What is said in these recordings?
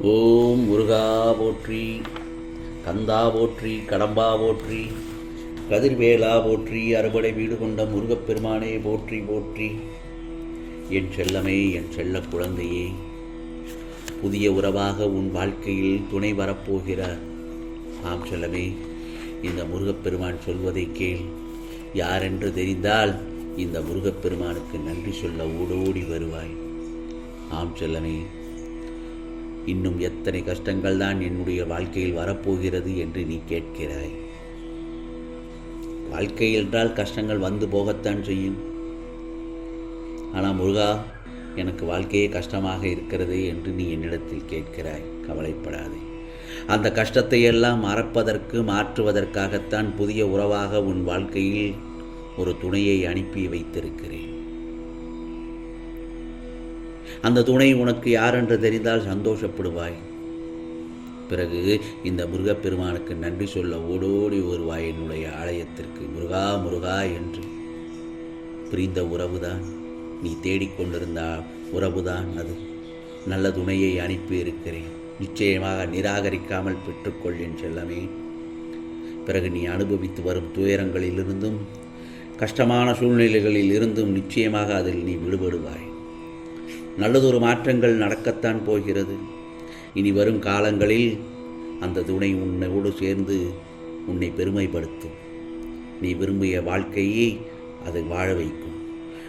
ஓம் முருகா போற்றி கந்தா போற்றி கடம்பா போற்றி கதிர்வேலா போற்றி அறுபடை வீடு கொண்ட முருகப்பெருமானே போற்றி போற்றி. என் செல்லமே என் செல்ல குழந்தையே புதிய உறவாக உன் வாழ்க்கையில் துணை வரப்போகிறார் ஆம் செல்லமே இந்த முருகப்பெருமான் சொல்வதை கேள். யாரென்று தெரிந்தால் இந்த முருகப்பெருமானுக்கு நன்றி சொல்ல ஓடோடி வருவாய். ஆம் செல்லமே இன்னும் எத்தனை கஷ்டங்கள் தான் என்னுடைய வாழ்க்கையில் வரப்போகிறது என்று நீ கேட்கிறாய். வாழ்க்கை என்றால் கஷ்டங்கள் வந்து போகத்தான் செய்யும். ஆனால் முருகா எனக்கு வாழ்க்கையே கஷ்டமாக இருக்கிறது என்று நீ என்னிடத்தில் கேட்கிறாய். கவலைப்படாதே. அந்த கஷ்டத்தை எல்லாம் மறப்பதற்கு மாற்றுவதற்காகத்தான் புதிய உறவாக உன் வாழ்க்கையில் ஒரு துணையை அனுப்பி வைத்திருக்கிறேன். அந்த துணை உனக்கு யார் என்று தெரிந்தால் சந்தோஷப்படுவாய். பிறகு இந்த முருகப்பெருமானுக்கு நன்றி சொல்ல ஓடோடி வருவாய் என்னுடைய ஆலயத்திற்கு முருகா முருகா என்று. பிரிந்த உறவுதான். நீ தேடிக்கொண்டிருந்த உறவுதான் அது. நல்ல துணையை அனுப்பி இருக்கிறேன். நிச்சயமாக நிராகரிக்காமல் பெற்றுக்கொள் என் செல்லமே. பிறகு நீ அனுபவித்து வரும் துயரங்களிலிருந்தும் கஷ்டமான சூழ்நிலைகளில் இருந்தும் நிச்சயமாக அதில் நீ விடுபடுவாய். நல்லதொரு மாற்றங்கள் நடக்கத்தான் போகிறது. இனி வரும் காலங்களில் அந்த துணை உன்னோடு சேர்ந்து உன்னை பெருமைப்படுத்தும். நீ விரும்பிய வாழ்க்கையை அது வாழ வைக்கும்.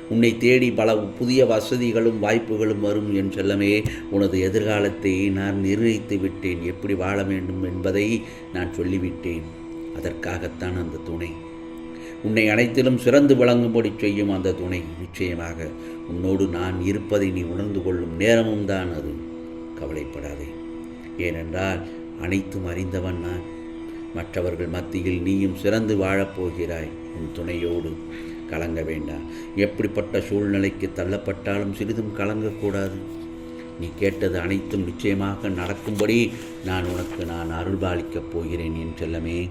உன்னை தேடி பல புதிய வசதிகளும் வாய்ப்புகளும் வரும் என் செல்லமே உனது எதிர்காலத்தை நான் நிர்ணயித்து விட்டேன். எப்படி வாழ வேண்டும் என்பதை நான் சொல்லிவிட்டேன். அதற்காகத்தான் அந்த துணை. உன்னை அனைத்திலும் சிறந்து விளங்கும்படி செய்யும் அந்த துணை. நிச்சயமாக உன்னோடு நான் இருப்பதை நீ உணர்ந்து கொள்ளும் நேரமும் தான் அது. கவலைப்படாதே. ஏனென்றால் அனைத்தும் அறிந்தவன் நான். மற்றவர்கள் மத்தியில் நீயும் சிறந்து வாழப்போகிறாய் உன் துணையோடு கலங்க வேண்டாம். எப்படிப்பட்ட சூழ்நிலைக்கு தள்ளப்பட்டாலும் சிறிதும் கலங்கக்கூடாது. நீ கேட்டது அனைத்தும் நிச்சயமாக நடக்கும்படி நான் உனக்கு நான் அருள்பாலிக்கப் போகிறேன் என் செல்லமே.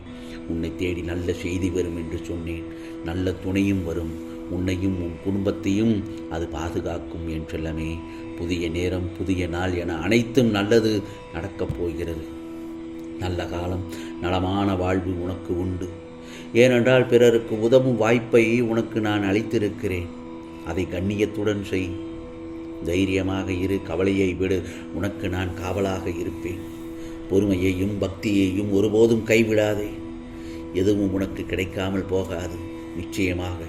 உன்னை தேடி நல்ல செய்தி வரும் என்று சொன்னேன். நல்ல துணையும் வரும். உன்னையும் உன் குடும்பத்தையும் அது பாதுகாக்கும் என் செல்லமே. புதிய நேரம் புதிய நாள் என அனைத்தும் நல்லது நடக்கப் போகிறது. நல்ல காலம் நலமான வாழ்வு உனக்கு உண்டு. ஏனென்றால் பிறருக்கு உதவும் வாய்ப்பை உனக்கு நான் அளித்திருக்கிறேன். அதை கண்ணியத்துடன் செய். தைரியமாக இரு கவலையை விடு. உனக்கு நான் காவலாக இருப்பேன். பொறுமையையும் பக்தியையும் ஒருபோதும் கைவிடாதே. எதுவும் உனக்கு கிடைக்காமல் போகாது. நிச்சயமாக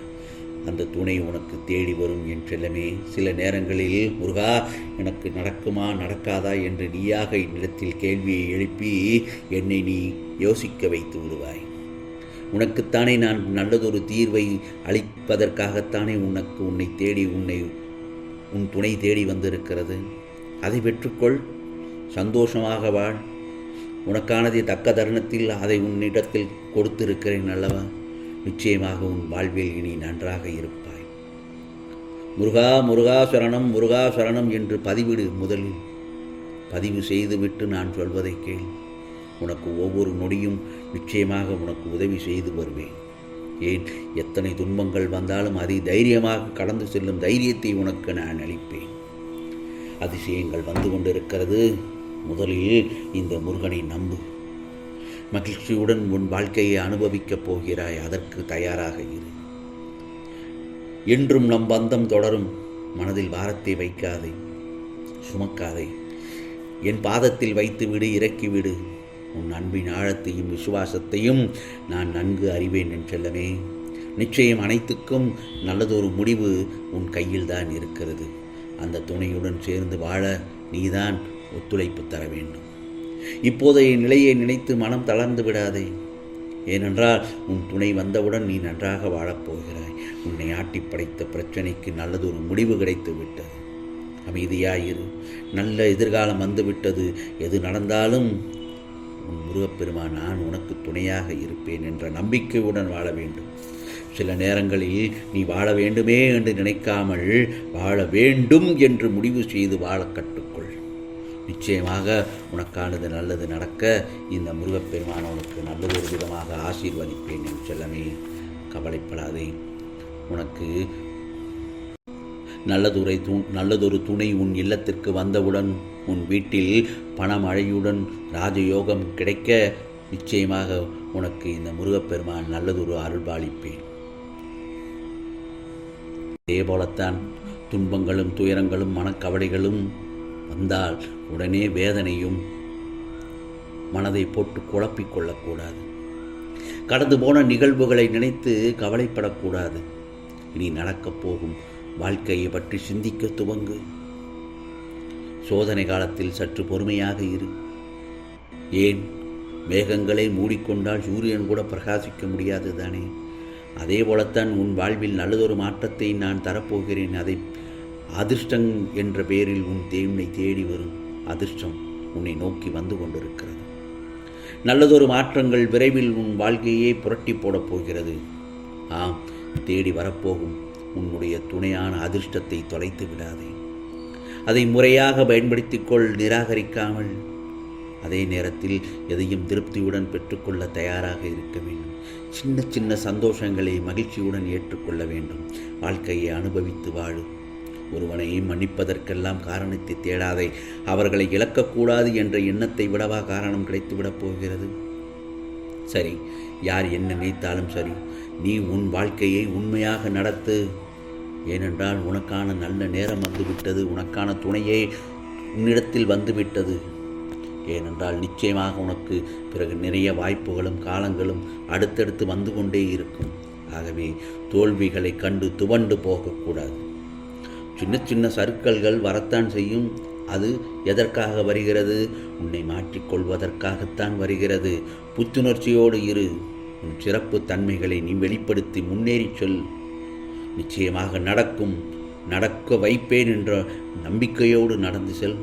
அந்த துணை உனக்கு தேடி வரும் என் செல்லமே. சில நேரங்களில் முருகா எனக்கு நடக்குமா நடக்காதா? என்று நீயாக என்னிடத்தில் கேள்வியை எழுப்பி என்னை நீ யோசிக்க வைத்து விடுவாய். உனக்குத்தானே நான் நல்லதொரு தீர்வை அளிப்பதற்காகத்தானே உனக்கு உன்னை தேடி உன்னை உன் துணை தேடி வந்திருக்கிறது. அதை பெற்றுக்கொள். சந்தோஷமாக வாழ். உனக்கானதை தக்க தருணத்தில் அதை உன்னிடத்தில் கொடுத்திருக்கிறேன் அல்லவா? நிச்சயமாக உன் வாழ்வில் இனி நன்றாக இருப்பாய். முருகா முருகா சரணம் முருகா சரணம் என்று பதிவிடு முதலில். பதிவு செய்துவிட்டு நான் சொல்வதை கேள். உனக்கு ஒவ்வொரு நொடியும் நிச்சயமாக உனக்கு உதவி செய்து வருவேன். ஏன்? எத்தனை துன்பங்கள் வந்தாலும் அதை தைரியமாக கடந்து செல்லும் தைரியத்தை உனக்கு நான் அளிப்பேன். அதிசயங்கள் வந்து கொண்டிருக்கிறது. முதலில் இந்த முருகனை நம்பு. மகிழ்ச்சியுடன் உன் வாழ்க்கையை அனுபவிக்கப் போகிறாய். அதற்கு தயாராக இரு. என்றும் நம் பந்தம் தொடரும். மனதில் பாரத்தை வைக்காதே. சுமக்காதே. என் பாதத்தில் வைத்துவிடு இறக்கிவிடு. உன் அன்பின் ஆழத்தையும் விசுவாசத்தையும் நான் நன்கு அறிவேன் என் செல்லமே. நிச்சயம் அனைத்துக்கும் நல்லதொரு முடிவு உன் கையில் தான் இருக்கிறது. அந்த துணையுடன் சேர்ந்து வாழ நீதான் ஒத்துழைப்பு தர வேண்டும். இப்போதைய நிலையை நினைத்து மனம் தளர்ந்து விடாதே. ஏனென்றால் உன் துணை வந்தவுடன் நீ நன்றாக வாழப்போகிறாய் உன்னை ஆட்டி படைத்த பிரச்சனைக்கு நல்லதொரு முடிவு கிடைத்து விட்டது. அமைதியாயிரு. நல்ல எதிர்காலம் வந்துவிட்டது. எது நடந்தாலும் உன் முருகப்பெருமான் நான் உனக்கு துணையாக இருப்பேன் என்ற நம்பிக்கையுடன் வாழ வேண்டும். சில நேரங்களில் நீ வாழ வேண்டுமே என்று நினைக்காமல் வாழ வேண்டும் என்று முடிவு செய்து வாழ கற்றுக்கொள். நிச்சயமாக உனக்கானது நல்லது நடக்க இந்த முருகப்பெருமான் உனக்கு நல்லதொரு விதமாக ஆசீர்வதிப்பேன் என் செல்லமே கவலைப்படாதே. உனக்கு நல்லதுரை து நல்லதொரு துணை உன் இல்லத்திற்கு வந்தவுடன் உன் வீட்டில் பணமழையுடன் ராஜயோகம் கிடைக்க நிச்சயமாக உனக்கு இந்த முருகப்பெருமான் நல்லதொரு அருள்பாலிப்பேன். அதே போலத்தான் துன்பங்களும் துயரங்களும் மனக்கவலைகளும் வந்தால் உடனே வேதனையும் மனதை போட்டு குழப்பிக் கொள்ளக்கூடாது. கடந்து போன நிகழ்வுகளை நினைத்து கவலைப்படக்கூடாது. இனி நடக்கப் போகும் வாழ்க்கையை பற்றி சிந்திக்க துவங்கு. சோதனை காலத்தில் சற்று பொறுமையாக இரு. ஏன்? மேகங்களை மூடிக்கொண்டால் சூரியன் கூட பிரகாசிக்க முடியாது தானே? அதே போலத்தான் உன் வாழ்வில் நல்லதொரு மாற்றத்தை நான் தரப்போகிறேன். அதை அதிர்ஷ்டம் என்ற பெயரில் உன் தேவனை தேடி வரும் அதிர்ஷ்டம் உன்னை நோக்கி வந்து கொண்டிருக்கிறது. நல்லதொரு மாற்றங்கள் விரைவில் உன் வாழ்க்கையே புரட்டி போடப் போகிறது. ஆம் தேடி வரப்போகும் உன்னுடைய துணையான அதிர்ஷ்டத்தை தொலைத்து விடாதே. அதை முறையாக பயன்படுத்திக்கொள் நிராகரிக்காமல். அதே நேரத்தில் எதையும் திருப்தியுடன் பெற்றுக்கொள்ள தயாராக இருக்க வேண்டும். சின்ன சின்ன சந்தோஷங்களை மகிழ்ச்சியுடன் ஏற்றுக்கொள்ள வேண்டும். வாழ்க்கையை அனுபவித்து வாழு. ஒருவனை மன்னிப்பதற்கெல்லாம் காரணத்தை தேடாதே. அவர்களை இழக்கக்கூடாது என்ற எண்ணத்தை விடவா காரணம் கிடைத்துவிடப் போகிறது? சரி யார் என்ன நினைத்தாலும் சரி. நீ உன் வாழ்க்கையை உண்மையாக நடத்து. ஏனென்றால் உனக்கான நல்ல நேரம் வந்துவிட்டது உனக்கான துணையே உன்னிடத்தில் வந்துவிட்டது. ஏனென்றால் நிச்சயமாக உனக்கு பிறகு நிறைய வாய்ப்புகளும் காலங்களும் அடுத்தடுத்து வந்து கொண்டே இருக்கும். ஆகவே தோல்விகளை கண்டு துவண்டு போகக்கூடாது. சின்ன சின்ன சர்க்கல்கள் வரத்தான் செய்யும். அது எதற்காக வருகிறது? உன்னை மாற்றிக்கொள்வதற்காகத்தான் வருகிறது. புத்துணர்ச்சியோடு இரு. உன் சிறப்பு தன்மைகளை நீ வெளிப்படுத்தி முன்னேறி சொல். நிச்சயமாக நடக்கும். நடக்க வைப்பேன் என்ற நம்பிக்கையோடு நடந்து செல்.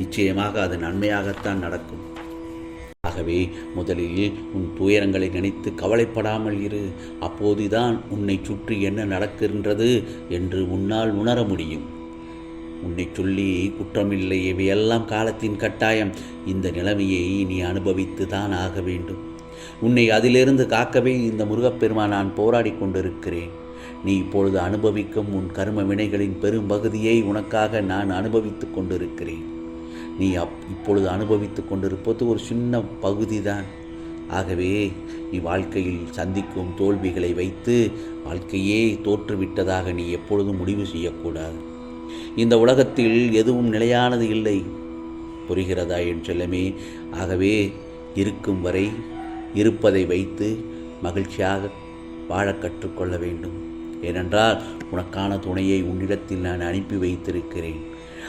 நிச்சயமாக அது நன்மையாகத்தான் நடக்கும். ஆகவே முதலில் உன் துயரங்களை நினைத்து கவலைப்படாமல் இரு. அப்போதுதான் உன்னை சுற்றி என்ன நடக்கின்றது என்று உன்னால் உணர முடியும். உன்னை சொல்லி குற்றமில்லை இவையெல்லாம் காலத்தின் கட்டாயம். இந்த நிலைமையை நீ அனுபவித்து தான் ஆக வேண்டும். உன்னை அதிலிருந்து காக்கவே இந்த முருகப்பெருமா நான் போராடி கொண்டிருக்கிறேன். நீ இப்பொழுது அனுபவிக்கும் உன் கர்ம வினைகளின் பெரும் பகுதியை உனக்காக நான் அனுபவித்துக் கொண்டிருக்கிறேன். நீ அப் இப்பொழுது அனுபவித்து கொண்டிருப்பது ஒரு சின்ன பகுதி தான் ஆகவே நீ வாழ்க்கையில் சந்திக்கும் தோல்விகளை வைத்து வாழ்க்கையே தோற்றுவிட்டதாக நீ எப்பொழுதும் முடிவு செய்யக்கூடாது. இந்த உலகத்தில் எதுவும் நிலையானது இல்லை. புரிகிறதா என் செல்லமே? ஆகவே இருக்கும் வரை இருப்பதை வைத்து மகிழ்ச்சியாக வாழ கற்றுக்கொள்ள வேண்டும். ஏனென்றால் உனக்கான துணையை உன்னிடத்தில் நான் அனுப்பி வைத்திருக்கிறேன்.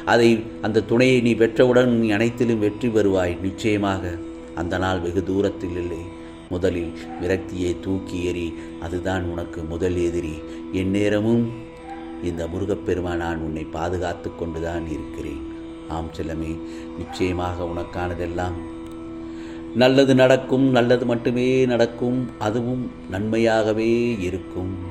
அதை அந்த துணையை நீ பெற்றவுடன் நீ அனைத்திலும் வெற்றி பெறுவாய் நிச்சயமாக. அந்த நாள் வெகு தூரத்தில் இல்லை. முதலில் விரக்தியை தூக்கி எறி அதுதான் உனக்கு முதல் எதிரி. எந்நேரமும் இந்த முருகப்பெருமான் நான் உன்னை பாதுகாத்து கொண்டுதான் இருக்கிறேன். ஆம் செல்லமே நிச்சயமாக உனக்கானதெல்லாம் நல்லது நடக்கும் நல்லது மட்டுமே நடக்கும் அதுவும் நன்மையாகவே இருக்கும்.